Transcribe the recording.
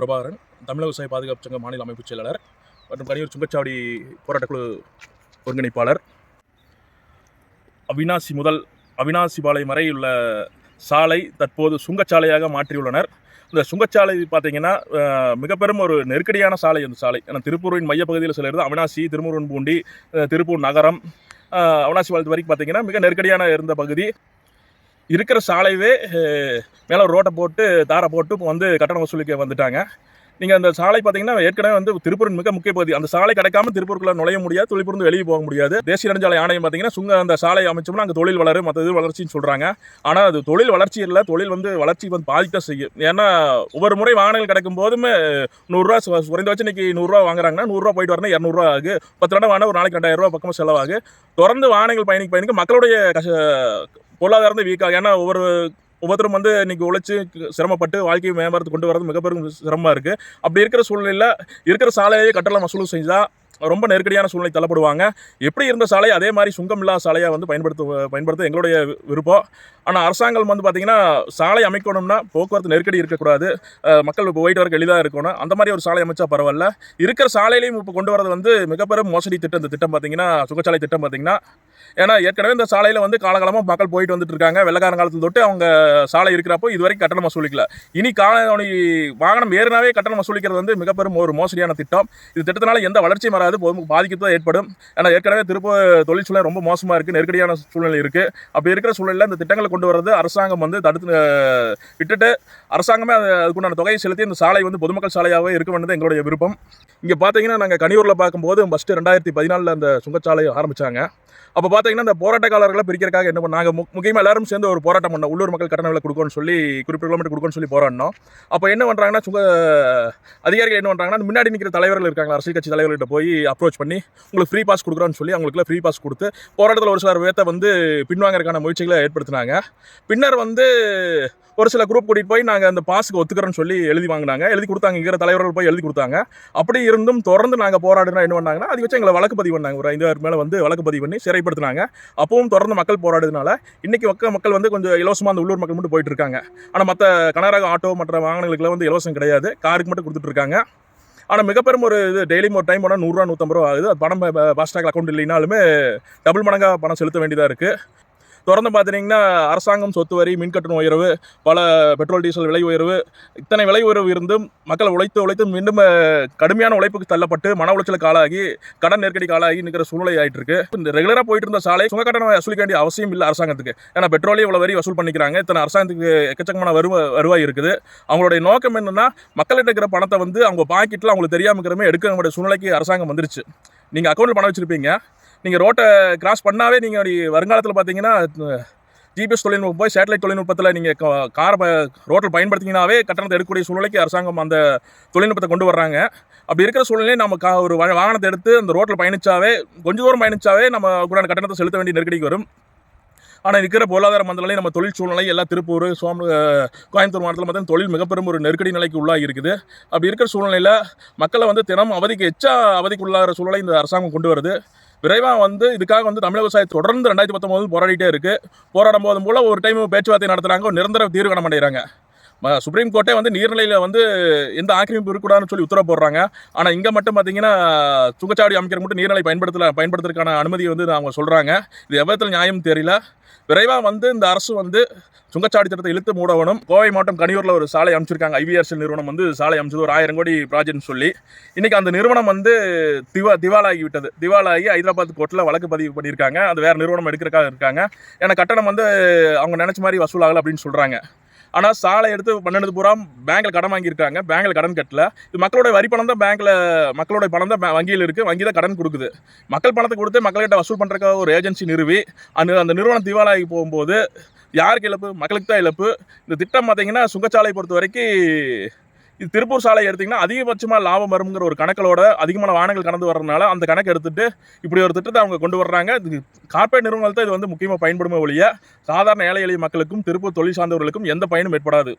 பிரபாகரன் தமிழக விவசாய பாதுகாப்பு சங்க மாநில அமைப்புச் செயலாளர் மற்றும் கனியூர் சுங்கச்சாவடி போராட்டக்குழு ஒருங்கிணைப்பாளர். அவினாசி முதல் அவினாசி பாளையம் வரை உள்ள சாலை தற்போது சுங்கச்சாலையாக மாற்றியுள்ளனர். இந்த சுங்கச்சாலை பார்த்தீங்கன்னா மிகப்பெரும் மிக பெரும் ஒரு நெருக்கடியான சாலை அந்த சாலை. ஏன்னா திருப்பூரின் மையப்பகுதியில் சில இருந்து அவினாசி திருமுருகன் பூண்டி திருப்பூர் நகரம் அவினாசி பாளையத்து வரைக்கும் பார்த்தீங்கன்னா மிக நெருக்கடியான இருந்த பகுதி. இருக்கிற சாலையவே மேலே ஒரு ரோட்டை போட்டு தாரை போட்டு வந்து கட்டணம் வசூலிக்க வந்துட்டாங்க. நீங்கள் அந்த சாலை பார்த்தீங்கன்னா ஏற்கனவே வந்து திருப்பூரின் மிக முக்கிய பகுதி. அந்த சாலை கிடைக்காம திருப்பூருக்குள்ள நுழைய முடியாது தொழில்புரிந்து வெளியே போக முடியாது. தேசிய நெடுஞ்சாலை ஆணையம் பார்த்தீங்கன்னா சுங்க அந்த சாலை அமைச்சோம்னா அங்கே தொழில் வளரும் மற்ற இது வளர்ச்சின்னு சொல்கிறாங்க ஆனால் அது தொழில் வளர்ச்சி இல்லை தொழில் வந்து வளர்ச்சி வந்து பாதிக்க செய்யும். ஏன்னா ஒவ்வொரு முறை வாகனங்கள் கிடைக்கும் போதுமே நூறுரூவா சு- குறைந்தபட்சம் இன்னைக்கு நூறுரூவா வாங்குறாங்கன்னா நூறுரூவா போயிட்டு வரணும் இரநூறுவா ஆகு. பத்து தடவை வாங்கினா ஒரு நாளைக்கு ரெண்டாயிரம் ரூபா பக்கமாக செலவாகு. தொடர்ந்து வாகனங்கள் பயணிக்க பயணிக்க மக்களுடைய பொருளாதாரம் பொருளாதாரம் வீக்காக ஏன்னா ஒவ்வொரு ஒவ்வொருத்தரும் வந்து இன்னைக்கு உழைச்சி சிரமப்பட்டு வாழ்க்கையை மேம்பாடு கொண்டு வரது மிகப்பெரும் சிரமமாக இருக்குது அப்படி இருக்கிற சூழ்நிலையில் இருக்கிற சாலையே கட்டளம் வசூல் செஞ்சால் ரொம்ப நெருக்கடியான சூழ்நிலை தள்ளப்படுவாங்க. எப்படி இருந்த சாலை அதே மாதிரி சுங்கம் இல்லாத சாலையாக வந்து பயன்படுத்த பயன்படுத்த எங்களுடைய விருப்பம். ஆனால் அரசாங்கம் வந்து பார்த்திங்கன்னா சாலை அமைக்கணும்னா போக்குவரத்து நெருக்கடி இருக்கக்கூடாது. மக்கள் இப்போ போயிட்டு வரக்கு எளிதாக இருக்கணும். அந்த மாதிரி ஒரு சாலை அமைச்சா பரவாயில்ல. இருக்கிற சாலையிலையும் இப்போ கொண்டு வரது வந்து மிகப்பெரும் மோசடி திட்டம். இந்த திட்டம் பார்த்திங்கன்னா சுகச்சாலை திட்டம் பார்த்திங்கன்னா ஏன்னா ஏற்கனவே இந்த சாலையில் வந்து காலகாலமாக மக்கள் போயிட்டு வந்துட்டு இருக்காங்க. வெள்ளக்காரன் காலத்தில் தொட்டு அவங்க சாலை இருக்கிறப்போ இது வரைக்கும் கட்டணம் வசூலிக்கல. இனி காலனி வாகனம் ஏறினாவே கட்டணம் வசூலிக்கிறது வந்து மிகப்பெரும் ஒரு மோசடியான திட்டம். இது திட்டத்தினால எந்த வளர்ச்சியும் வராது பொது தான் ஏற்படும். ஏன்னா ஏற்கனவே திருப்பூர் தொழிற்சூழல் ரொம்ப மோசமாக இருக்குது நெருக்கடியான சூழ்நிலை இருக்குது அப்படி இருக்கிற சூழ்நிலையில் இந்த திட்டங்களை கொண்டு வர்றது அரசாங்கம் வந்து தடுத்து விட்டுட்டு அரசாங்கமே அதுக்குண்டான தொகையை செலுத்தி இந்த சாலை வந்து பொதுமக்கள் சாலையாகவே இருக்க வேண்டியது எங்களுடைய விருப்பம். இங்கே பார்த்தீங்கன்னா நாங்கள் கனியூரில் பார்க்கும்போது ஃபஸ்ட்டு ரெண்டாயிரத்தி பதினாலில் அந்த சுங்கச்சாலை ஆரம்பித்தாங்க அப்போ பார்த்தீங்கன்னா இந்த போராட்டக்காரர்களை பிரிக்கிறதுக்காக என்ன பண்ணாங்க மு முக்கியமாக எல்லாரும் சேர்ந்து ஒரு போராட்டம் பண்ணோம். உள்ளூர் மக்கள் கட்டண விலை கொடுக்கணும்னு சொல்லி குறிப்பிட்ட கிலோமீட்டர் கொடுக்கணும்னு சொல்லி போராடினோம். அப்போ என்ன பண்ணுறாங்கன்னா சுங்க அதிகாரிகள் என்ன பண்ணுறாங்கன்னா முன்னாடி நிற்கிற தலைவர்கள் இருக்காங்க அரசியல் கட்சி தலைவர்கள்ட்ட போய் அப்ரோச் பண்ணி உங்களுக்கு ஃப்ரீ பாஸ் கொடுக்குறோன்னு சொல்லி அவங்களுக்குலாம் ஃப்ரீ பாஸ் கொடுத்து போராட்டத்தில் ஒரு சிலர் பேர்த்த வந்து பின்வாங்கிறதுக்கான முயற்சிகளை ஏற்படுத்தினாங்க. பின்னர் வந்து ஒரு சில குரூப் கூட்டிகிட்டு போய் நாங்கள் அந்த பாஸுக்கு ஒத்துக்கிறோன்னு சொல்லி எழுதி வாங்கினாங்க. எழுதி கொடுத்தாங்க. இங்கிற தலைவர்கள் போய் எழுதி கொடுத்தாங்க. அப்படி இருந்தும் தொடர்ந்து நாங்கள் போராடினா என்ன பண்ணாங்கன்னா அது வச்சு எங்களை வழக்கு பதிவு பண்ணாங்க. ஒரு ஐந்து பேர் மேலே வந்து வழக்கு பதிவு பண்ணி சிறைப்படுத்தினாங்க. அப்பவும் தொடர்ந்து மக்கள் போராடுறதுனால இன்னைக்கு மக்க மக்கள் வந்து கொஞ்சம் இலவசமாக அந்த உள்ளூர் மக்கள் மட்டும் போயிட்டு இருக்காங்க. ஆனால் மற்ற கனரக ஆட்டோ மற்ற வாகனங்களுக்குலாம் வந்து இலவசம் கிடையாது. காருக்கு மட்டும் கொடுத்துட்டு இருக்காங்க. ஆனால் மிகப்பெரும் ஒரு இது டெய்லியும் ஒரு டைம் போனால் நூறுரூவா நூற்றம்பது ரூபா ஆகுது. அது பணம் ஃபாஸ்டாக் அக்கௌண்ட் இல்லைனாலுமே டபுள் மடங்காக பணம் செலுத்த வேண்டியதாக இருக்குது தொடர்ந்து பார்த்துட்டிங்கன்னா அரசாங்கம் சொத்து வரி மின் உயர்வு பல பெட்ரோல் டீசல் விலை உயர்வு இத்தனை விலை உயர்வு இருந்தும் மக்கள் உழைத்து உழைத்து மீண்டும் கடுமையான உழைப்புக்கு தள்ளப்பட்டு மன உளைச்சலுக்கு ஆளாகி கடன் நெருக்கடிக்கு ஆளாகி நிற்கிற சூழ்நிலை ஆகிட்டு இருக்கு இந்த ரெகுலராக போயிட்டு இருந்த சாலை சுங்க கட்டணம் வசூலிக்க வேண்டிய அவசியம் இல்லை அரசாங்கத்துக்கு. ஏன்னா பெட்ரோலே இவ்வளோ வரி வசூல் பண்ணிக்கிறாங்க. இத்தனை அரசாங்கத்துக்கு எக்கச்சக்கமான வருவ வருவாய் இருக்குது. அவங்களுடைய நோக்கம் என்னன்னா மக்கள்கிட்ட இருக்கிற பணத்தை வந்து அவங்க பாக்கெட்டில் அவங்களுக்கு தெரியாம இருக்கிறமே எடுக்க வேண்டிய சூழ்நிலைக்கு அரசாங்கம் வந்துருச்சு. நீங்கள் அக்கௌண்ட்டில் பணம் வச்சுருப்பீங்க. நீங்கள் ரோட்டை கிராஸ் பண்ணாவே நீங்கள் வருங்காலத்தில் பார்த்தீங்கன்னா ஜிபிஎஸ் தொழில்நுட்பம் போய் சேட்டலைட் தொழில்நுட்பத்தில் நீங்கள் காரை ப ரோட்டில் பயன்படுத்திங்கனாவே கட்டணத்தை எடுக்கக்கூடிய சூழ்நிலைக்கு அரசாங்கம் அந்த தொழில்நுட்பத்தை கொண்டு வர்றாங்க. அப்படி இருக்கிற சூழ்நிலையை நம்ம கா ஒரு வாகனத்தை எடுத்து அந்த ரோட்டில் பயணிச்சாவே கொஞ்சம் தூரம் பயணிச்சாவே நம்ம கூட கட்டணத்தை செலுத்த வேண்டிய நெருக்கடிக்கு வரும். ஆனால் இருக்கிற பொருளாதார மந்தநிலை நம்ம தொழில் சூழ்நிலை எல்லாம் திருப்பூர் சோம் கோயம்புத்தூர் மாவட்டத்தில் பார்த்தீங்கன்னா தொழில் மிகப்பெரும் ஒரு நெருக்கடி நிலைக்கு உள்ளாகி இருக்குது. அப்படி இருக்கிற சூழ்நிலையில் மக்களை வந்து தினம் அவதிக்கு எச்சா அவதிக்கு உள்ளாகிற சூழ்நிலை இந்த அரசாங்கம் கொண்டு வருது. விரைவாக வந்து இதுக்காக வந்து தமிழக விவசாயம் தொடர்ந்து ரெண்டாயிரத்தி பத்தொம்போது போராடிட்டே இருக்குது போராடும் போது மூலம் ஒரு டைம் பேச்சுவார்த்தை நடத்துகிறாங்க ஒரு நிரந்தர தீர்வு காண மாட்டேங்கிறாங்க. சுப்ரீம் கோர்ட்டே வந்து நீர்நிலையில் வந்து எந்த ஆக்கிரமிப்பு இருக்கக்கூடாதுன்னு சொல்லி உத்தரவு போடுறாங்க. ஆனால் இங்கே மட்டும் பார்த்தீங்கன்னா சுங்கச்சாவடி அமைக்கிற மட்டும் நீர்நிலை பயன்படுத்தல பயன்படுத்துறதுக்கான அனுமதியை வந்து அவங்க சொல்கிறாங்க இது எவ்வளத்தில் நியாயம் தெரியல. விரைவாக வந்து இந்த அரசு வந்து சுங்கச்சாவடி திட்டத்தை இழுத்து மூடவனும் கோவை மாவட்டம் கனியூரில் ஒரு சாலை அமைச்சிருக்காங்க. ஐவிஆர்எல் நிறுவனம் வந்து சாலை அமைச்சது ஒரு ஆயிரம் கோடி ப்ராஜெக்ட்னு சொல்லி. இன்றைக்கி அந்த நிறுவனம் வந்து திவா திவாலாகி விட்டது திவாலாகி ஹைதராபாத் கோர்ட்டில் வழக்கு பதிவு பண்ணியிருக்காங்க. அது வேறு நிறுவனம் எடுக்கிறக்காக இருக்காங்க. ஏன்னா கட்டணம் வந்து அவங்க நினச்ச மாதிரி வசூலாகலை அப்படின்னு சொல்கிறாங்க ஆனால் சாலை எடுத்து பன்னெண்டு பூரா பேங்க்கில் கடன் வாங்கியிருக்காங்க. பேங்க்கில் கடன் கட்டல. இது மக்களோட வரி பணம் தான் பேங்க்கில் மக்களோட பணம் தான் வங்கியில் இருக்குது வங்கி தான் கடன் கொடுக்குது. மக்கள் பணத்தை கொடுத்து மக்கள்கிட்ட வசூல் பண்ணுறதுக்காக ஒரு ஏஜென்சி நிறுவி அந்த அந்த நிறுவனம் திவாலாகி போகும்போது யாருக்கு இழப்பு? மக்களுக்கு தான் இழப்பு. இந்த திட்டம் பார்த்தீங்கன்னா சுங்கச்சாலை பொறுத்த வரைக்கும் இது திருப்பூர் சாலை எடுத்திங்கன்னா அதிகபட்சமாக லாபம் வருங்கிற ஒரு கணக்கிலோட அதிகமான வாகனங்கள் கடந்து வர்றதுனால அந்த கணக்கு எடுத்துட்டு இப்படி ஒரு திட்டத்தை அவங்க கொண்டு வர்றாங்க. இது கார்ப்பரேட் நிறுவனங்கள் தான் இது வந்து முக்கியமாக பயன்படுமே ஒழிய சாதாரண ஏழை எளிய மக்களுக்கும் திருப்பூர் தொழில் சார்ந்தவர்களுக்கும் எந்த பயனும் ஏற்படாது.